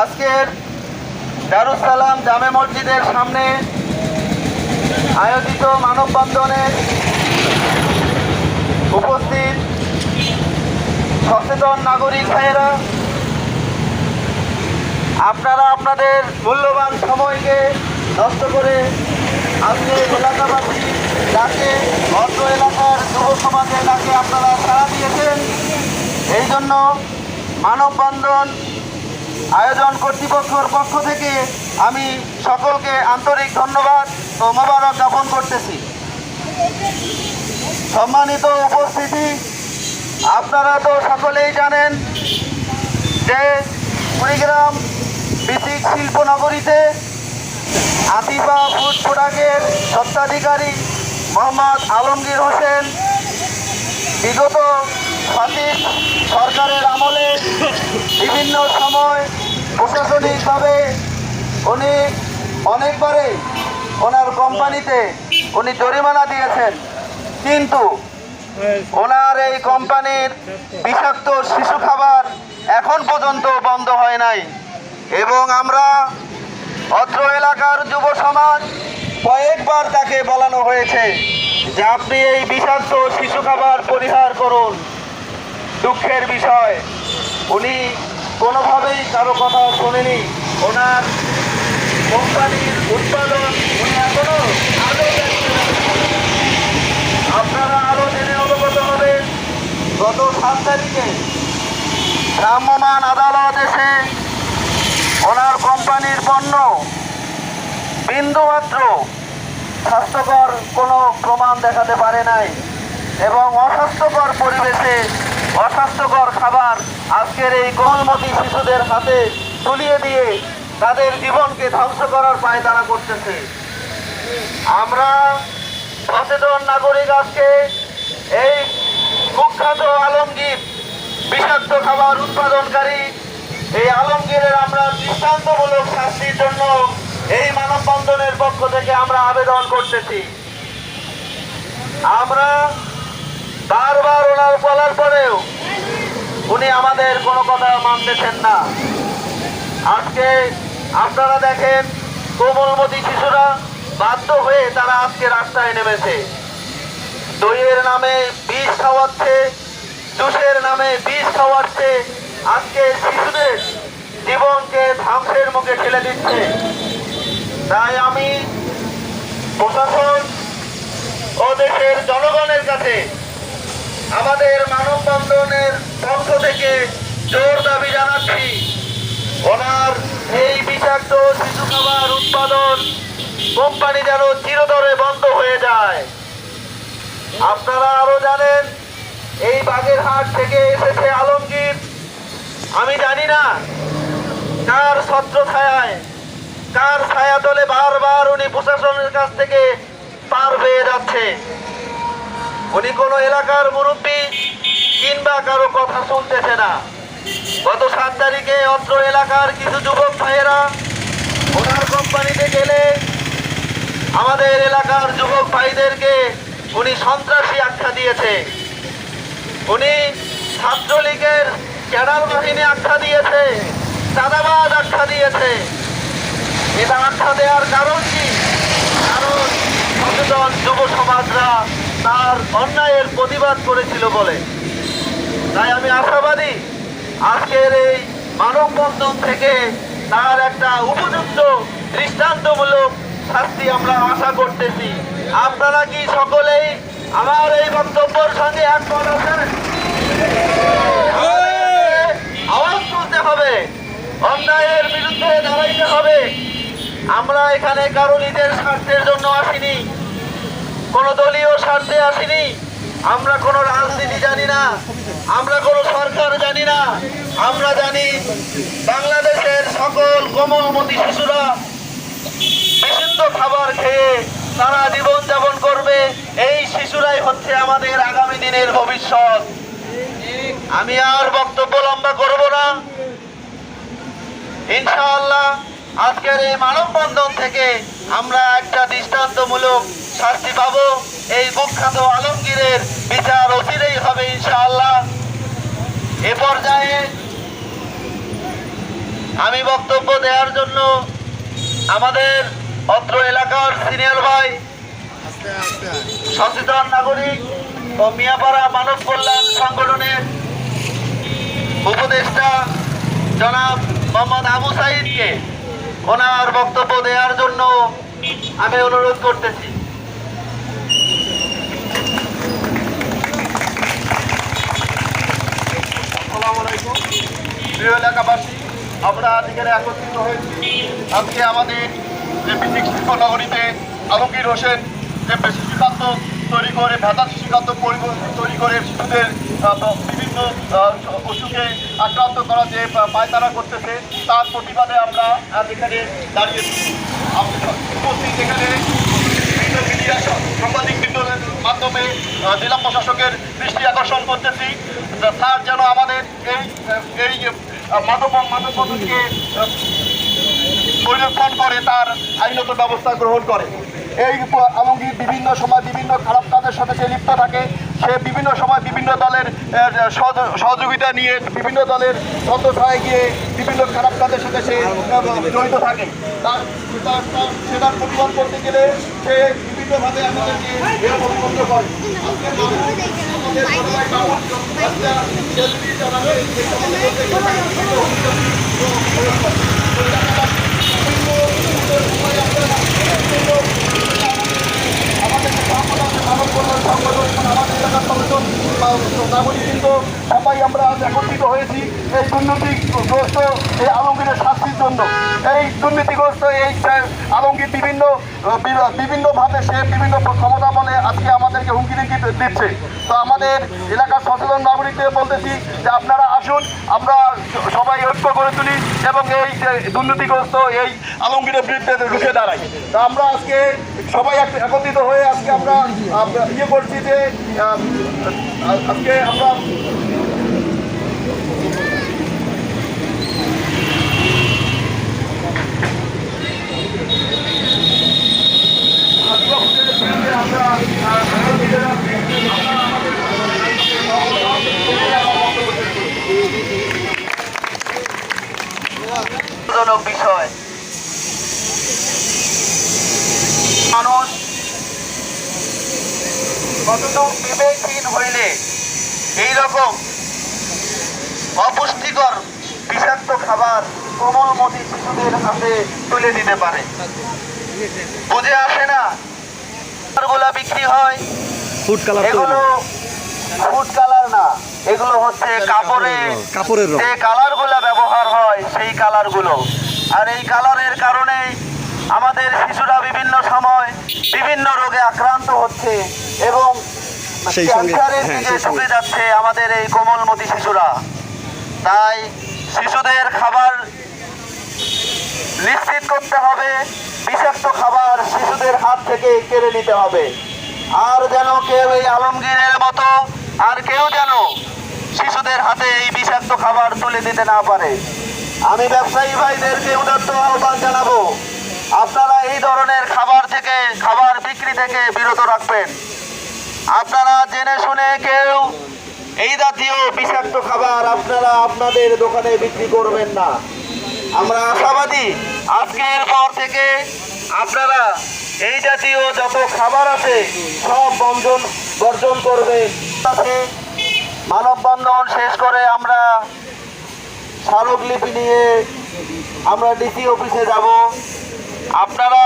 আজকের দারুসালাম জামে মসজিদের সামনে আয়োজিত মানববন্ধনে উপস্থিত সচেতন নাগরিক ভাইয়েরা আপনারা আপনাদের মূল্যবান সময়কে নষ্ট করে আজকে এলাকাবাসী ডাকে অত্র এলাকার যুব সমাজের ডাকে আপনারা সাড়া দিয়েছেন এই জন্য মানববন্ধন আয়োজন কর্তৃপক্ষের পক্ষ থেকে আমি সকলকে আন্তরিক ধন্যবাদ ও মোবারক জ্ঞাপন করতেছি। সম্মানিত উপস্থিতি, আপনারা তো সকলেই জানেন যে কুড়িগ্রাম বিসিক শিল্পনগরীতে আতিফা ফুড প্রোডাক্টের স্বত্বাধিকারী মোহাম্মদ আলমগীর হোসেন বিগত সঠিক সরকারের আমলে বিভিন্ন সময় প্রশাসনিকভাবে উনি অনেকবারে ওনার কোম্পানিতে উনি জরিমানা দিয়েছেন। কিন্তু ওনার এই কোম্পানির বিষাক্ত শিশু খাবার এখন পর্যন্ত বন্ধ হয় নাই। এবং আমরা অত্র এলাকার যুব সমাজ কয়েকবার তাকে বলানো হয়েছে যে আপনি এই বিষাক্ত শিশু খাবার পরিহার করুন। দুঃখের বিষয়। উনি কোনোভাবেই কারও কথা শোনেনি। ওনার কোম্পানির উৎপাদন উনি এখনও আরও আপনারা আরও জেনে অবগত হবেন, গত সাত তারিখে ভ্রাম্যমান আদালত এসে ওনার কোম্পানির পণ্য, বিন্দুমাত্র স্বাস্থ্যকর কোনো প্রমাণ দেখাতে পারে নাই এবং অস্বাস্থ্যকর পরিবেশে অস্বাস্থ্যকর খাবার আজকের এই কোমলমতি শিশুদের হাতে তুলিয়ে দিয়ে তাদের জীবনকে ধ্বংস করার পায় তারা করতেছে। আমরা সচেতন নাগরিক আজকে এই কুখ্যাত আলমগীর বিষাক্ত খাবার উৎপাদনকারী। এই আলমগীরের আমরা দৃষ্টান্তমূলক শাস্তির জন্য এই মানববন্ধনের পক্ষ থেকে আমরা আবেদন করতেছি। আমরা বারবার ওনার বলার পরেও উনি আমাদের কোনো কথা মানতেছেন না। আজকে আপনারা দেখেন, কোমলমতি শিশুরা বাধ্য হয়ে তারা আজকে রাস্তায় নেমেছে। দইয়ের নামে বিষ খাওয়াচ্ছে, জুসের নামে বিষ খাওয়াচ্ছে, আজকে শিশুদের জীবনকে ধ্বংসের মুখে ঠেলে দিচ্ছে। তাই আমি প্রশাসন ও দেশের জনগণের কাছে আমাদের মানববন্ধনের পক্ষ থেকে জোর দাবি জানাচ্ছি। ওনার এই বিষাক্ত শিশু খাবার উৎপাদন কোম্পানি যেন চিরতরে বন্ধ হয়ে যায়। আপনারা আরও জানেন, এই বাগেরহাট থেকে এসেছে আলমগীর। আমি জানি না কার ছত্র ছায়ায় কার ছায়া তলে বারবার উনি প্রশাসনের কাছ থেকে পার পেয়ে যাচ্ছে। উনি কোনো এলাকার মুরব্বী কিংবা কারও কথা শুনতেছে না। গত সাত তারিখে অত্র এলাকার কিছু যুবক ভাইয়েরা ওনার কোম্পানিতে গেলে আমাদের এলাকার যুবক ভাইদেরকে উনি সন্ত্রাসী আখ্যা দিয়েছে। উনি ছাত্রলীগের ক্যাডার বাহিনী আখ্যা দিয়েছে, চাঁদাবাজ আখ্যা দিয়েছে। এটা আখ্যা দেওয়ার কারণ কি? কারণ সচেতন যুব সমাজরা তার অন্যায়ের প্রতিবাদ করেছিল বলে। তাই আমি আশাবাদী, আজকের এই মানববন্ধন থেকে তার একটা উপযুক্ত, দৃষ্টান্তমূলক শাস্তি আমরা আশা করতেছি। আপনারা কি সকলেই আমার এই বক্তব্যের সঙ্গে একমত আছেন? আওয়াজ তুলতে হবে, অন্যায়ের বিরুদ্ধে দাঁড়াইতে হবে। আমরা এখানে কারও নিজের স্বার্থের জন্য আসিনি। কোনো দলীয় স্বার্থে আসিনি। আমরা কোনো রাজনীতি জানি না। আমরা কোনো সরকার জানি না। আমরা জানি বাংলাদেশের সকল কোমলমতি শিশুরা বিশুদ্ধ খাবার খেয়ে তারা জীবন যাপন করবে। এই শিশুরাই হচ্ছে আমাদের আগামী দিনের ভবিষ্যৎ। আমি আর বক্তব্য লম্বা করব না। ইনশাআল্লাহ আজকের এই মানববন্ধন থেকে আমরা একটা দৃষ্টান্তমূলক শাস্তি পাবো। এই কুখ্যাত আলমগীরের বিচার অচিরেই হবে ইনশাআল্লাহ। এ পর্যায়ে আমি বক্তব্য দেওয়ার জন্য আমাদের অত্র এলাকার সিনিয়র ভাই, সচেতন নাগরিক ও মিয়াপাড়া মানব কল্যাণ সংগঠনের উপদেষ্টা জনাব মোহাম্মদ আবু সাইদকে ওনার বক্তব্য দেওয়ার জন্য আমি অনুরোধ করতেছি। প্রিয় এলাকাবাসী আমরা আজকের একত্রিত হয়েছি। আজকে আমাদের যে নগরীতে আলমগীর হোসেন যে শিশুকান্ত তৈরি করে ভেতা পরিবহন তৈরি করে শিশুদের বিভিন্ন অসুখে আক্রান্ত করা যে পায়তারা করতেছে তার প্রতিবাদে আমরা আজ এখানে দাঁড়িয়েছি সাংবাদিক মাধ্যমে জেলা প্রশাসকের দৃষ্টি আকর্ষণ করতেছি। স্যার যেন আমাদের এই এই মাদক মাদক পদ্ধতিকে আহ, করে তার আইনত ব্যবস্থা গ্রহণ করে। এই আলমগীর বিভিন্ন সময় বিভিন্ন খারাপ কাজের সাথে সে লিপ্ত থাকে, সে বিভিন্ন সময় বিভিন্ন দলের সহযোগিতা নিয়ে বিভিন্ন দলের সদস্যায় গিয়ে বিভিন্ন খারাপ কাজের সাথে সে জড়িত থাকে। তার, তার- তার- সে তার প্রতিবাদ করতে গেলে সে বিভিন্নভাবে আমাদেরকে করে। আজকে আমাদের এলাকার আমরা একত্রিত হয়েছি এই এই শাস্তির জন্য এই দুর্নীতিগ্রস্ত এই বিভিন্ন বিভিন্নভাবে সে বিভিন্ন ক্ষমতা বলে আজকে আমাদেরকে হুমকি দিচ্ছে তো আমাদের এলাকার সচেতন বলতেছি যে আপনারা আসুন, আমরা সবাই ঐক্য করে তুলি এবং এই দুর্নীতিগ্রস্ত এই আলমগীরের বিরুদ্ধে রুখে দাঁড়াই। তা আমরা আজকে সবাই একত্রিত হয়ে আজকে আমরা ইয়ে করছি যে আজকে আমরা আমরা বিষয়। মানুষ কতটুক বিবেকহীন হইলে এই রকম অপুষ্টিকর বিষাক্ত খাবার কোমলমতি শিশুদের হাতে তুলে দিতে পারে? বুঝে আসে না? গুলা বিক্রি হয়। ফুড কালার এগুলো ফুড কালার না। এগুলো হচ্ছে কাপড়ে কাপড়ের কালার হয় সেই কালারগুলো। আর এই কালারের কারণে আমাদের শিশুরা বিভিন্ন সময় বিভিন্ন রোগে আক্রান্ত হচ্ছে এবং ক্যান্সারের হ্যাঁ, দিকে ঝুঁকে যাচ্ছে আমাদের এই কোমলমতি শিশুরা। তাই শিশুদের খাবার নিশ্চিত করতে হবে বিষাক্ত খাবার শিশুদের হাত থেকে কেড়ে নিতে হবে। আর যেন কেউ এই আলমগীরের মতো আর কেউ যেন শিশুদের হাতে এই বিষাক্ত খাবার তুলে দিতে না পারে। আমি ব্যবসায়ী ভাইদেরকে উদাত্ত আহ্বান জানাব। আপনারা এই ধরনের খাবার থেকে, খাবার বিক্রি থেকে বিরত রাখবেন। আপনারা জেনে শুনে কেউ এই জাতীয় বিষাক্ত খাবার আপনারা আপনাদের দোকানে বিক্রি করবেন না। আমরা আশাবাদী, আজকের পর থেকে আপনারা এই জাতীয় যত খাবার আছে, সব বর্জন বর্জন করবে মানববন্ধন শেষ করে আমরা স্মারকলিপি নিয়ে আমরা ডিসি অফিসে যাব। আপনারা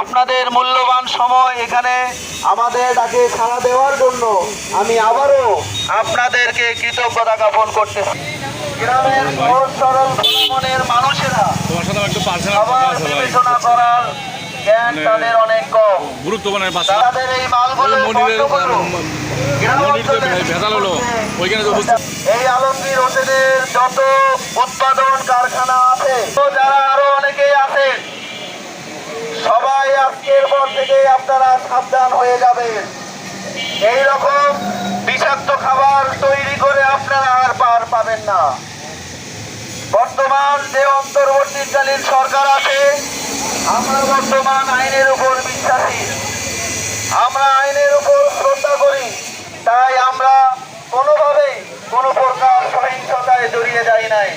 আপনাদের মূল্যবান সময় এখানে আমাদের ডাকে সাড়া দেওয়ার জন্য আমি আবারও আপনাদেরকে কৃতজ্ঞতা জ্ঞাপন করতে গ্রামের সরল মনের মানুষেরা বিবেচনা করার জ্ঞান তাদের অনেক কম। গুরুত্বপূর্ণ তাদের এই মালগুলো এই আলমগীর হোসেনের যত উৎপাদন কারখানা আছে যারা আরও অনেকেই আছেন সবাই আজকের পর থেকে আপনারা সাবধান হয়ে যাবেন। এই রকম বিষাক্ত খাবার তৈরি করে আপনারা আর পার পাবেন না। বর্তমান যে অন্তর্বর্তীকালীন সরকার আছে, আমরা বর্তমান আইনের উপর বিশ্বাসী। আমরা আইনের উপর শ্রদ্ধা করি তাই আমরা কোনোভাবেই কোনো প্রকার সহিংসতায় জড়িয়ে যাই নাই।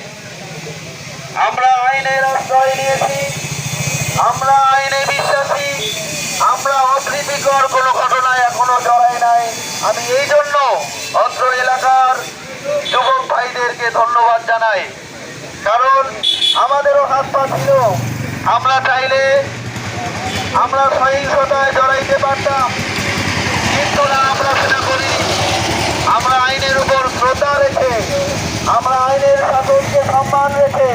আমরা আইনের আশ্রয় নিয়েছি, আমরা আইনে বিশ্বাসী, আমরা অপ্রীতিকর কোনো ঘটনায় এখনও জড়াই নাই। আমি এই জন্য অত্র এলাকার যুবক ভাইদেরকে ধন্যবাদ জানাই। কারণ আমাদেরও হাত পা ছিল। আমরা চাইলে আমরা সহিংসতায় জড়াইতে পারতাম। কিন্তু না, আমরা সেটা করিনি। শ্রদ্ধা রেখে, আমরা আইনের শাসনকে সম্মান রেখে,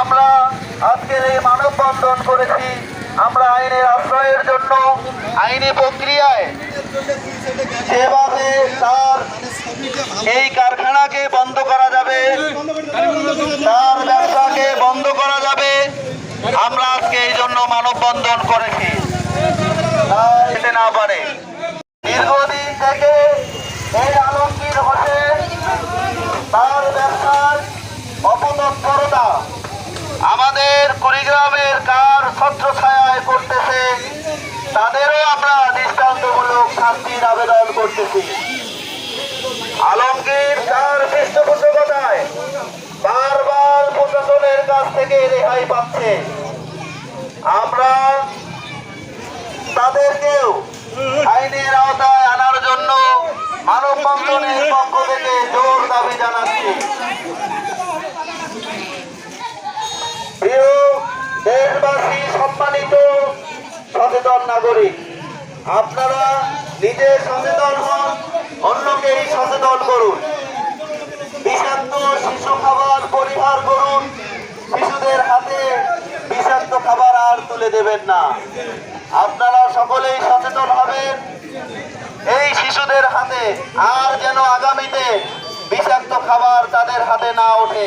আমরা আজকের এই মানববন্ধন করেছি। আমরা আইনের আশ্রয়ের জন্য, আইনি প্রক্রিয়ায় যেভাবে তার এই কারখানাকে বন্ধ করা যাবে, তার ব্যবসাকে বন্ধ করা যাবে। আমরা আজকে এই জন্য মানববন্ধন করেছি। না পারে। দীর্ঘদিন থেকে এই আলমগীর হোসেন তার ব্যবসার অপতৎপরতা আমাদের কুড়িগ্রামের কার ছত্র ছায়ায় করতেছে তাদেরও আমরা দৃষ্টান্তমূলক শাস্তির আবেদন করতেছি। আলমগীর তার পৃষ্ঠপোষকতায় বারবার প্রশাসনের কাছ থেকে রেহাই পাচ্ছে। আমরা তাদেরকেও আইনের আওতায় আনার জন্য মানববন্ধনের পক্ষ থেকে জোর দাবি জানাচ্ছি। প্রিয় দেশবাসী সম্মানিত সচেতন নাগরিক, আপনারা নিজে সচেতন হন, অন্যকেই সচেতন করুন। বিষাক্ত শিশু খাবার পরিহার করুন, শিশুদের হাতে বিষাক্ত খাবার আর তুলে দেবেন না। আপনারা সকলেই সচেতন হবেন, এই শিশুদের হাতে আর যেন আগামীতে বিষাক্ত খাবার তাদের হাতে না ওঠে।